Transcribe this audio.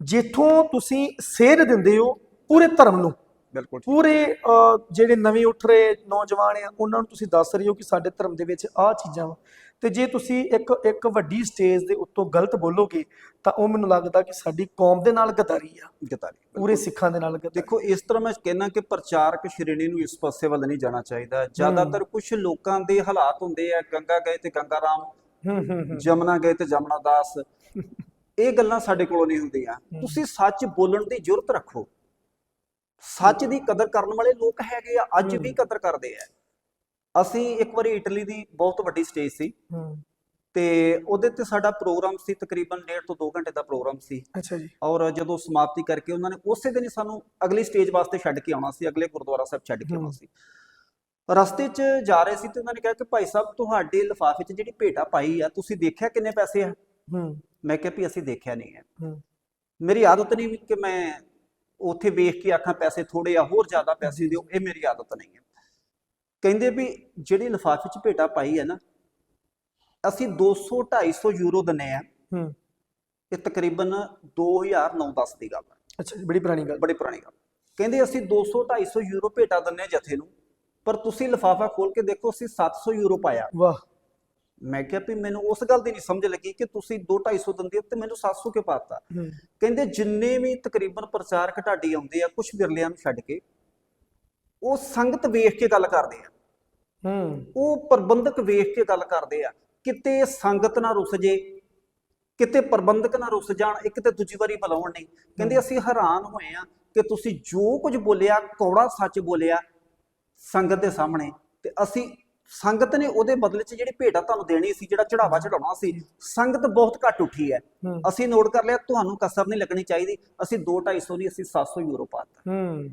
ਜਿੱਥੋਂ ਤੁਸੀਂ ਸੇਧ ਦਿੰਦੇ ਹੋ ਪੂਰੇ ਧਰਮ ਨੂੰ। ਬਿਲਕੁਲ। ਪੂਰੇ ਜਿਹੜੇ ਨਵੇਂ ਉੱਠ ਰਹੇ ਨੌਜਵਾਨ ਆ ਉਹਨਾਂ ਨੂੰ ਤੁਸੀਂ ਦੱਸ ਰਹੇ ਹੋ ਕਿ ਸਾਡੇ ਧਰਮ ਦੇ ਵਿੱਚ ਆਹ ਚੀਜ਼ਾਂ ਵਾ। ਤੇ ਜੇ ਤੁਸੀਂ ਇੱਕ ਇੱਕ ਵੱਡੀ ਸਟੇਜ ਦੇ ਉੱਤੋਂ ਗਲਤ ਬੋਲੋਗੇ ਤਾਂ ਉਹ ਮੈਨੂੰ ਲੱਗਦਾ ਕਿ ਸਾਡੀ ਕੌਮ ਦੇ ਨਾਲ ਗਦਾਰੀ ਆ। ਗਤਾਰੀ ਪੂਰੇ ਸਿੱਖਾਂ ਦੇ ਨਾਲ ਗਦਾਰੀ। ਦੇਖੋ ਇਸ ਤਰ੍ਹਾਂ ਮੈਂ ਕਹਿਣਾ ਕਿ ਪ੍ਰਚਾਰਕ ਸ਼੍ਰੇਣੀ ਨੂੰ ਇਸ ਪਾਸੇ ਵੱਲ ਨਹੀਂ ਜਾਣਾ ਚਾਹੀਦਾ। ਜ਼ਿਆਦਾਤਰ ਕੁਝ ਲੋਕਾਂ ਦੇ ਹਾਲਾਤ ਹੁੰਦੇ ਆ। ਗੰਗਾ ਗਏ ਤੇ ਗੰਗਾ ਰਾਮ ਹੂੰ ਹੂੰ ਹੂੰ। ਜਮਨਾ ਗਏ ਤੇ ਜਮਨਾ ਦਾਸ। ਇਹ ਗੱਲਾਂ ਸਾਡੇ ਕੋਲੋਂ ਨਹੀਂ ਹੁੰਦੀਆਂ। ਤੁਸੀਂ ਸੱਚ ਬੋਲਣ ਦੀ ਜੁਰਤ ਰੱਖੋ। ਸੱਚ ਦੀ ਕਦਰ ਕਰਨ ਵਾਲੇ ਲੋਕ ਹੈਗੇ ਆ ਅੱਜ ਵੀ ਕਦਰ ਕਰਦੇ ਆ। ਅਸੀਂ ਇੱਕ ਵਾਰੀ ਇਟਲੀ ਦੀ ਬਹੁਤ ਵੱਡੀ ਸਟੇਜ ਸੀ। ਤੇ ਉਹਦੇ ਤੇ ਸਾਡਾ ਪ੍ਰੋਗਰਾਮ ਸੀ ਤਕਰੀਬਨ 1.5 ਤੋਂ 2 ਘੰਟੇ ਦਾ ਪ੍ਰੋਗਰਾਮ ਸੀ। ਅੱਛਾ ਜੀ। ਔਰ ਜਦੋਂ ਸਮਾਪਤੀ ਕਰਕੇ ਉਹਨਾਂ ਨੇ ਉਸੇ ਦਿਨ ਸਾਨੂੰ ਅਗਲੀ ਸਟੇਜ ਵਾਸਤੇ ਛੱਡ ਕੇ ਆਉਣਾ ਸੀ ਅਗਲੇ ਗੁਰਦੁਆਰਾ ਸਾਹਿਬ ਛੱਡ ਕੇ ਆਉਣਾ। ਸੀ। ਰਸਤੇ 'ਚ ਜਾ ਰਹੇ ਸੀ ਤੇ ਉਹਨਾਂ ਨੇ ਕਿਹਾ ਕਿ ਭਾਈ ਸਾਹਿਬ ਤੁਹਾਡੇ ਲਿਫਾਫੇ 'ਚ ਜਿਹੜੀ ਭੇਟਾ ਪਾਈ ਆ ਤੁਸੀਂ ਦੇਖਿਆ ਕਿੰਨੇ ਪੈਸੇ ਆ? ਹੂੰ। ਮੈਂ ਕਿਹਾ ਵੀ ਅਸੀਂ ਦੇਖਿਆ ਨਹੀਂ ਹੈ। ਮੇਰੀ ਆਦਤ ਨਹੀਂ ਕਿ ਮੈਂ ਉੱਥੇ ਵੇਖ ਕੇ ਆਖਾਂ ਪੈਸੇ ਥੋੜੇ ਆ ਹੋਰ ਜ਼ਿਆਦਾ ਪੈਸੇ ਦਿਓ ਇਹ ਮੇਰੀ ਆਦਤ ਨਹੀਂ ਹੈ। ਕਹਿੰਦੇ ਵੀ ਜਿਹੜੀ ਲਿਫਾਫੇ 'ਚ ਭੇਟਾ ਪਾਈ ਹੈ ਨਾ ਅਸੀਂ 200 250 ਯੂਰੋ ਦਿੰਨੇ ਆ ਹੂੰ। ਇਹ ਤਕਰੀਬਨ 2009-10 ਦੀ ਗੱਲ ਹੈ। ਅੱਛਾ ਬੜੀ ਪੁਰਾਣੀ ਗੱਲ। ਬੜੀ ਪੁਰਾਣੀ ਗੱਲ। ਕਹਿੰਦੇ ਅਸੀਂ 200 250 ਯੂਰੋ ਭੇਟਾ ਦਿੰਨੇ ਜਥੇ ਨੂੰ ਪਰ ਤੁਸੀਂ ਲਿਫਾਫਾ ਖੋਲ ਕੇ ਦੇਖੋ ਅਸੀਂ 700 ਯੂਰੋ ਪਾਇਆ। ਵਾਹ। ਮੈਂ ਕਿਹਾ ਵੀ ਮੈਨੂੰ ਉਸ ਗੱਲ ਦੀ ਨਹੀਂ ਸਮਝ ਲੱਗੀ ਕਿ ਤੁਸੀਂ 2 250 ਦਿੰਦੇ ਤੇ ਮੈਨੂੰ 700 ਕਿਉਂ ਪਾਤਾ? ਕਹਿੰਦੇ ਜਿੰਨੇ ਵੀ ਤਕਰੀਬਨ ਪ੍ਰਚਾਰਕ ਢਾਡੀ ਆਉਂਦੇ ਆ ਕੁਝ ਵਿਰਲਿਆਂ ਨੂੰ ਛੱਡ ਕੇ ਉਹ ਸੰਗਤ ਵੇਖ ਕੇ ਗੱਲ ਕਰਦੇ ਆ। ਹੂੰ। ਉਹ ਪ੍ਰਬੰਧਕ ਵੇਖ ਕੇ ਗੱਲ ਕਰਦੇ ਆ। ਕਿਤੇ ਸੰਗਤ ਨਾ ਰੁੱਸ ਜੇ ਕਿਤੇ ਪ੍ਰਬੰਧਕ ਨਾ ਰੁੱਸ ਜਾਣ ਇੱਕ ਤੇ ਦੂਜੀ ਵਾਰੀ ਬੁਲਾਉਣ ਨਹੀਂ। ਕਹਿੰਦੇ ਅਸੀਂ ਹੈਰਾਨ ਹੋਏ ਆ ਕਿ ਤੁਸੀਂ ਜੋ ਕੁਝ ਬੋਲਿਆ ਕੌੜਾ ਸੱਚ ਬੋਲਿਆ ਸੰਗਤ ਦੇ ਸਾਹਮਣੇ ਤੇ ਅਸੀਂ ਸੰਗਤ ਨੇ ਉਹਦੇ ਬਦਲੇ 'ਚ ਜਿਹੜੀ ਭੇਟਾ ਤੁਹਾਨੂੰ ਦੇਣੀ ਸੀ ਜਿਹੜਾ ਚੜਾਵਾ ਚੜਾਉਣਾ ਸੀ ਸੰਗਤ ਬਹੁਤ ਘੱਟ ਉੱਠੀ ਹੈ। ਅਸੀਂ ਨੋਟ ਕਰ ਲਿਆ ਤੁਹਾਨੂੰ ਕਸਰ ਨਹੀਂ ਲੱਗਣੀ ਚਾਹੀਦੀ। ਅਸੀਂ 2 250 ਨਹੀਂ ਅਸੀਂ 700 ਯੂਰੋ ਪਾਤਾ ਹੂੰ।